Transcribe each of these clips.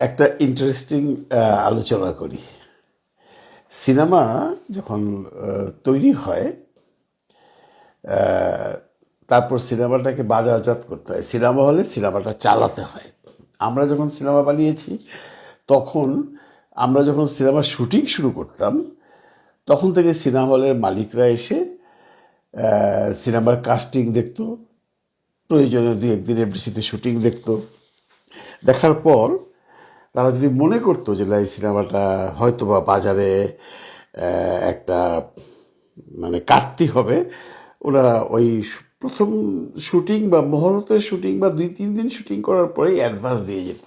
একটা ইন্টারেস্টিং আলোচনা করি। সিনেমা যখন তৈরি হয় তারপর সিনেমাটাকে বাজারজাত করতে হয়। সিনেমা হলে সিনেমাটা চালাতে হয়। আমরা যখন সিনেমা বানিয়েছি, তখন আমরা যখন সিনেমা শুটিং শুরু করতাম, তখন থেকে সিনেমা হলের মালিকরা এসে সিনেমার কাস্টিং দেখতো, প্রয়োজনে দুই একদিনের বেশিতে শুটিং দেখতো। দেখার পর তারা যদি মনে করতো যে এই সিনেমাটা হয়তো বা বাজারে একটা মানে কাটতি হবে ওরা ওই প্রথম শুটিং বা মহরতের শুটিং বা দুই, তিন দিন শুটিং করার পরেই অ্যাডভান্স দিয়ে যেত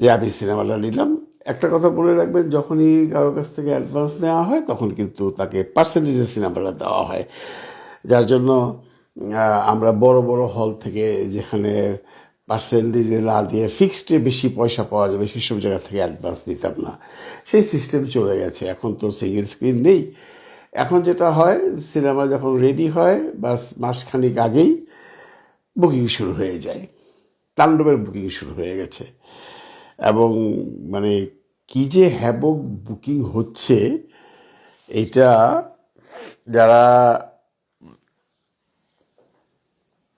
যে আমি সিনেমাটা নিলাম। একটা কথা মনে রাখবেন, যখনই কারও কাছ থেকে অ্যাডভান্স নেওয়া হয়, তখন কিন্তু তাকে পার্সেন্টেজের সিনেমাটা দেওয়া হয়। যার জন্য আমরা বড় বড় হল থেকে যেখানে পার্সেন্টেজে না দিয়ে ফিক্সডে বেশি পয়সা পাওয়া যাবে সেসব জায়গা থেকে অ্যাডভান্স দিতাম না। সেই সিস্টেম চলে গেছে। এখন তো সিঙ্গেল স্ক্রিন নেই। এখন যেটা হয় সিনেমা যখন রেডি হয়, বাস মাসখানিক আগেই বুকিং শুরু হয়ে যায়। তাণ্ডবের বুকিং শুরু হয়ে গেছে। এবং মানে কি যে হ্যাবক বুকিং হচ্ছে, এটা যারা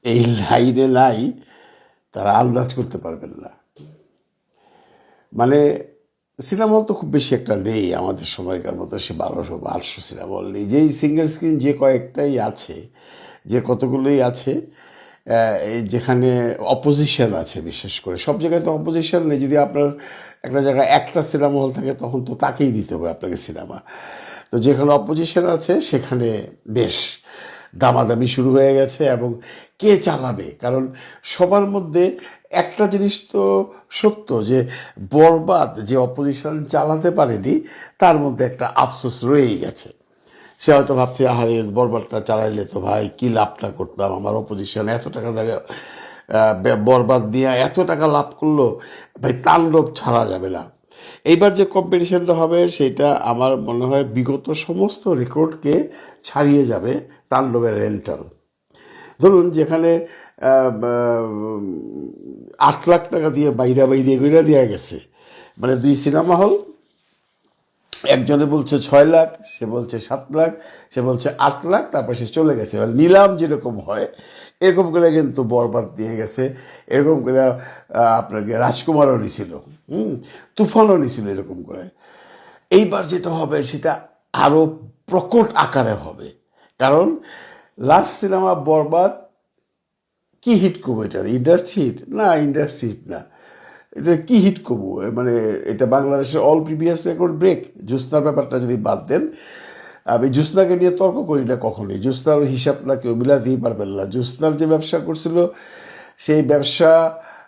এই লাইনে নাই তারা আন্দাজ করতে পারবেন না। মানে সিনেমা হল তো খুব বেশি একটা নেই আমাদের সময়কার মতো, সে বারোশো বা আটশো সিনেমা হল নেই। যেই সিঙ্গেল স্ক্রিন যে কয়েকটাই আছে, যে কতগুলোই আছে যেখানে অপোজিশন আছে বিশেষ করে, সব জায়গায় তো অপোজিশন নেই। যদি আপনার একটা জায়গায় একটা সিনেমা হল থাকে, তখন তো তাকেই দিতে হবে আপনাকে সিনেমা। তো যেখানে অপোজিশন আছে, সেখানে বেশ। দামাদামি শুরু হয়ে গেছে এবং কে চালাবে? কারণ সবার মধ্যে একটা জিনিস তো সত্য যে, বরবাদ যে অপোজিশন চালাতে পারেনি, তার মধ্যে একটা আফসোস রয়েই গেছে। সে হয়তো ভাবছে, আহারে, বরবাদটা চালাইলে তো ভাই কী লাভটা করতাম? আমার অপোজিশন এত টাকা দিয়ে বরবাদ দিয়ে এত টাকা লাভ করল, ভাই তাণ্ডব ছাড়া যাবে না। এইবার যে কম্পিটিশনটা হবে, সেটা আমার মনে হয় বিগত সমস্ত রেকর্ডকে ছাড়িয়ে যাবে। তাণ্ডবের রেন্টাল। ধরুন যেখানে আট লাখ টাকা দিয়ে বাইরে বাইরে গইরা দেওয়া গেছে। মানে দুই সিনেমা হল, একজনে বলছে ছয় লাখ, সে বলছে সাত লাখ, সে বলছে আট লাখ, তারপর সে চলে গেছে। এবার নিলাম যেরকম হয়, এরকম করে কিন্তু বরবাদ দিয়ে গেছে, এরকম করে আপনাকে রাজকুমারও নিছিল, হুম, তুফানও নিছিল এরকম করে। এইবার যেটা হবে, সেটা আরও প্রকট আকারে হবে। কারণ লাস্ট সিনেমা বরবাদ কি হিট করব এটা? ইন্ডাস্ট্রি হিট না ইন্ডাস্ট্রি হিট না। এটা কি হিট করব? মানে এটা বাংলাদেশের অল প্রিভিয়াস রেকর্ড ব্রেক জ্যোৎস্নার ব্যাপারটা যদি বাদ দেন আমি জ্যোৎস্নাকে নিয়ে তর্ক করি না কখনোই। জ্যোৎস্নার হিসাবটা কেউ মিলাতেই পারবেন না। জ্যোৎস্নার যে ব্যবসা করছিল সেই ব্যবসা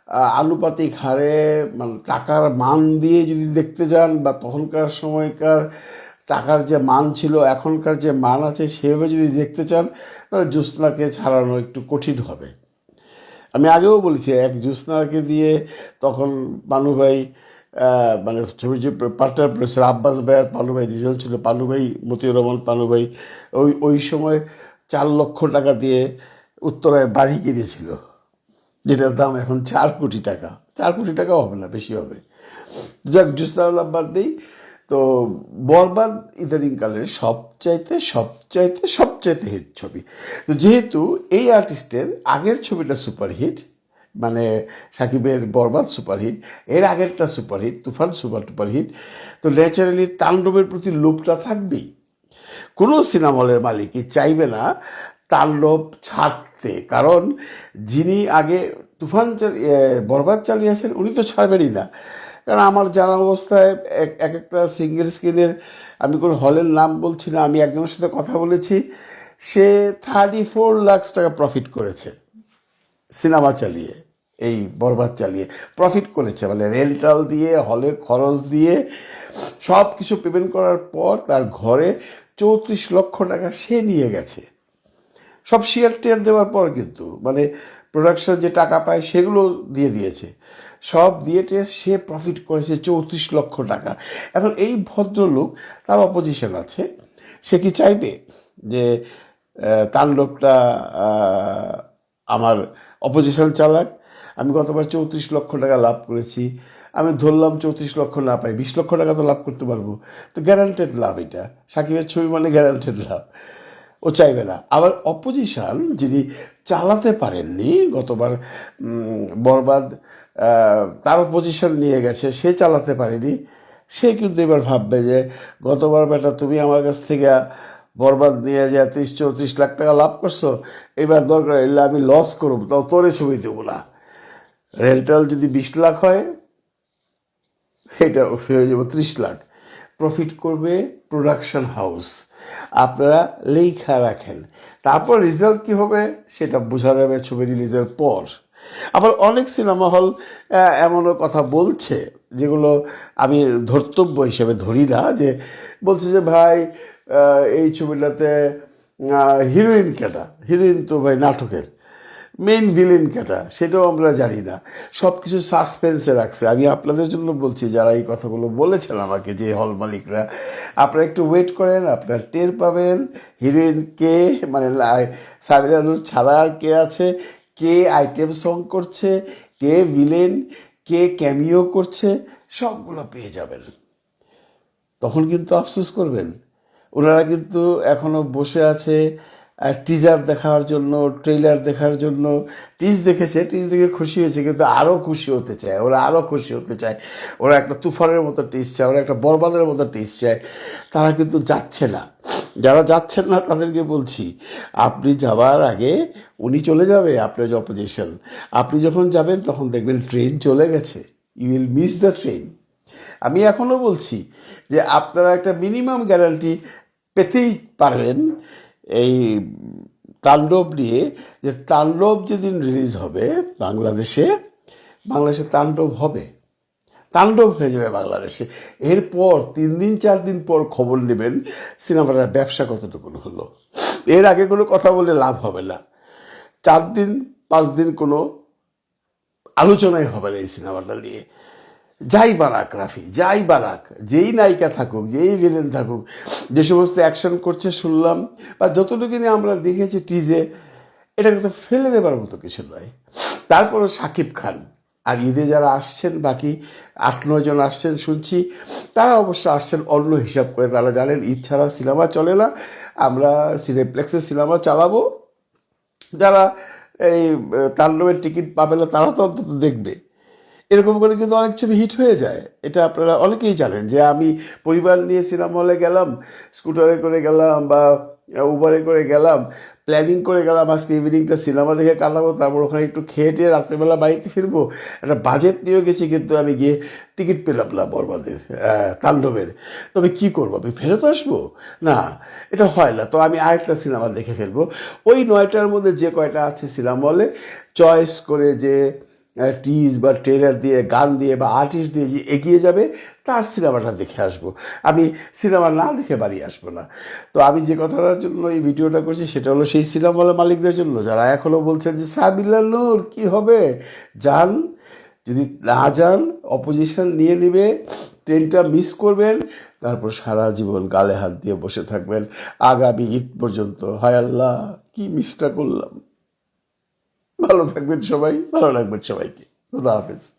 আহ, আনুপাতিক হারে মানে টাকার মান দিয়ে যদি দেখতে যান বা তখনকার সময়কার টাকার যে মান ছিল, এখনকার যে মান আছে, সেভাবে যদি দেখতে চান, তাহলে জ্যোৎস্নাকে ছাড়ানো একটু কঠিন হবে। আমি আগেও বলেছি, এক জ্যোৎস্নাকে দিয়ে তখন পানু ভাই মানে ছবির যে পার্টনার প্রডিউসার আব্বাস ভাই আর পানু ভাই দুজন ছিল পানু ভাই, মতিউর রহমান পানু ভাই, ওই ওই সময় চার লক্ষ টাকা দিয়ে উত্তরায় বাড়ি কিনেছিল, যেটার দাম এখন চার কোটি টাকা। চার কোটি টাকাও হবে না, বেশি হবে। যাক জ্যোৎস্না বাদ দিই। তো বরবাদ ইদানিংকালের সবচাইতে সবচাইতে সবচাইতে হিট ছবি। তো যেহেতু এই আর্টিস্টের আগের ছবিটা সুপারহিট মানে সাকিবের বরবাদ সুপারহিট এর আগেরটা সুপারহিট তুফান সুপার টুপারহিট তো ন্যাচারালি তাণ্ডবের প্রতি লোভটা থাকবেই। কোনো সিনেমা হলের মালিকই চাইবে না তাণ্ডব ছাড়তে, কারণ যিনি আগে তুফান বরবাদ চালিয়েছেন উনি তো ছাড়বেনই না। কারণ আমার জানা অবস্থায় এক এক একটা সিঙ্গেল স্ক্রিনের আমি কোনো হলের নাম বলছি না, আমি একজনের সাথে কথা বলেছি। সে থার্টি ফোর লাখ টাকা প্রফিট করেছে সিনেমা চালিয়ে, এই বরবাদ চালিয়ে। প্রফিট করেছে মানে রেন্টাল দিয়ে হলের খরচ দিয়ে সব কিছু পেমেন্ট করার পর তার ঘরে চৌত্রিশ লক্ষ টাকা সে নিয়ে গেছে। সব শেয়ার টেয়ার দেওয়ার পর কিন্তু মানে প্রোডাকশন যে টাকা পায় সেগুলো দিয়ে দিয়েছে। সব দিয়ে সে প্রফিট করেছে চৌত্রিশ লক্ষ টাকা। এখন এই ভদ্রলোক তার অপোজিশন আছে। সে কি চাইবে যে তার লোকটা আমার অপোজিশন চালাক? আমি গতবার চৌত্রিশ লক্ষ টাকা লাভ করেছি। আমি ধরলাম চৌত্রিশ লক্ষ না পাই, বিশ লক্ষ টাকা তো লাভ করতে পারব। তো গ্যারান্টেড লাভ এটা। সাকিবের ছবি মানে গ্যারান্টেড লাভ। ও চাইবে না। আবার অপোজিশন যিনি চালাতে পারেননি গতবার বরবাদ আহ, তারও পজিশন নিয়ে গেছে সে চালাতে পারেনি। সে কিন্তু এবার ভাববে যে গতবার বেটা তুমি আমার কাছ থেকে বরবাদ নিয়ে যে ত্রিশ চৌত্রিশ লাখ টাকা লাভ করছ এবার দরকার এলে আমি লস করব তাও তোরে ছবি দেবো না। রেন্টাল যদি বিশ লাখ হয় এটা হয়ে যাবে ত্রিশ লাখ। প্রফিট করবে প্রোডাকশন হাউস আপনারা লেখা রাখেন। তারপর রেজাল্ট কি হবে সেটা বোঝা যাবে ছবি রিলিজের পর। আবার অনেক সিনেমা হল এমনও কথা বলছে, যেগুলো আমি ধর্তব্য হিসেবে ধরি না, যে বলছে যে, ভাই এই ছবিটাতে হিরোইন কেটা? হিরোইন তো ভাই নাটকের। মেইন ভিলেন কেটা, সেটাও আমরা জানি না। সব কিছু সাসপেন্সে রাখছে। আমি আপনাদের জন্য বলছি, যারা এই কথাগুলো বলেছেন আমাকে যে হল মালিকরা, আপনারা একটু ওয়েট করেন, আপনারা টের পাবেন হিরোইন কে মানে লা- সাবিনা নূর ছাড়া আর কে আছে, কে আইটেম সং করছে, কে ভিলেন কে ক্যামিও করছে, সবগুলো পেয়ে যাবেন। তখন কিন্তু আফসোস করবেন। ওনারা কিন্তু এখনও বসে আছে টিজার দেখার জন্য ট্রেলার দেখার জন্য টিজ দেখেছে টিজ দেখে খুশি হয়েছে, কিন্তু আরও খুশি হতে চায়, ওরা আরও খুশি হতে চায়। ওরা একটা তুফানের মতো টিজ চায়, ওরা একটা বরবাদের মতো টিজ চায়। তারা কিন্তু যাচ্ছে না। যারা যাচ্ছেন না, তাদেরকে বলছি, আপনি যাওয়ার আগে উনি চলে যাবে আপনার যে অপোজিশন আপনি যখন যাবেন, তখন দেখবেন ট্রেন চলে গেছে। You will miss the train আমি এখনও বলছি যে, আপনারা একটা মিনিমাম গ্যারান্টি পেতেই পারবেন এই তাণ্ডব নিয়ে যে তাণ্ডব যেদিন রিলিজ হবে বাংলাদেশে বাংলাদেশে তাণ্ডব হবে। তাণ্ডব হয়ে যাবে বাংলাদেশে। এরপর তিন দিন, চার দিন পর খবর নেবেন সিনেমাটার ব্যবসা কতটুকু হলো। এর আগে কোনো কথা বলে লাভ হবে না। চার দিন, পাঁচ দিন কোনো আলোচনাই হবে না এই সিনেমাটা নিয়ে। যাই বারাক, রাফি, যাই বারাক, যেই নায়িকা থাকুক, যেই ভিলেন থাকুক, যে সমস্ত অ্যাকশন করছে শুনলাম, বা যতটুকু নিয়ে আমরা দেখেছি টিজে এটা কিন্তু ফেলে দেবার মতো কিছু নয়। তারপরে সাকিব খান, আর ঈদে যারা আসছেন, বাকি আট জন আসছেন, শুনছি, তারা অবশ্য আসছেন অন্য হিসাব করে। তারা জানেন, ঈদ ছাড়া সিনেমা চলে না। আমরা সিনেপ্লেক্সে সিনেমা চালাবো। যারা এই, তাণ্ডবের টিকিট পাবে না, তারা তো অন্তত দেখবে। এরকম করে কিন্তু অনেক ছবি হিট হয়ে যায়। এটা আপনারা অনেকেই জানেন যে আমি পরিবার নিয়ে সিনেমা হলে গেলাম স্কুটারে করে গেলাম বা উবারে করে গেলাম প্ল্যানিং করে গেলাম, আজকে ইভিনিংটা সিনেমা দেখে কাটাবো, তারপর ওখানে একটু খেয়ে টেয়ে রাত্রেবেলা বাড়িতে ফিরবো। একটা বাজেট নিয়েও গেছি কিন্তু আমি গিয়ে টিকিট পেলাম না বরবাদের তাণ্ডবের। তবে কি করব? আমি ফেরত আসব? না, এটা হয় না। তো আমি আরেকটা সিনেমা দেখে ফেলব। ওই নয়টার মধ্যে যে কয়টা আছে সিনেমা হলে চয়েস করে যে টিজ বা ট্রেলার দিয়ে, গান দিয়ে বা আর্টিস্ট দিয়ে যে এগিয়ে যাবে, তার সিনেমাটা দেখে আসব। আমি সিনেমা না দেখে বাড়ি আসব না। তো আমি যে কথাটার জন্য এই ভিডিওটা করছি, সেটা হলো সেই সিনেমা মালিকদের জন্য, যারা এখনও বলছেন যে সাবিল্লা নূর, কী হবে? যান, যদি না যান অপোজিশন নিয়ে নেবে ট্রেনটা মিস করবেন, তারপর সারা জীবন গালে হাত দিয়ে বসে থাকবেন। আগামী ঈদ পর্যন্ত, হায় আল্লাহ, কি মিসটা করলাম। ভালো থাকবেন সবাই ভালো রাখবেন সবাইকে। খুদা হাফেজ।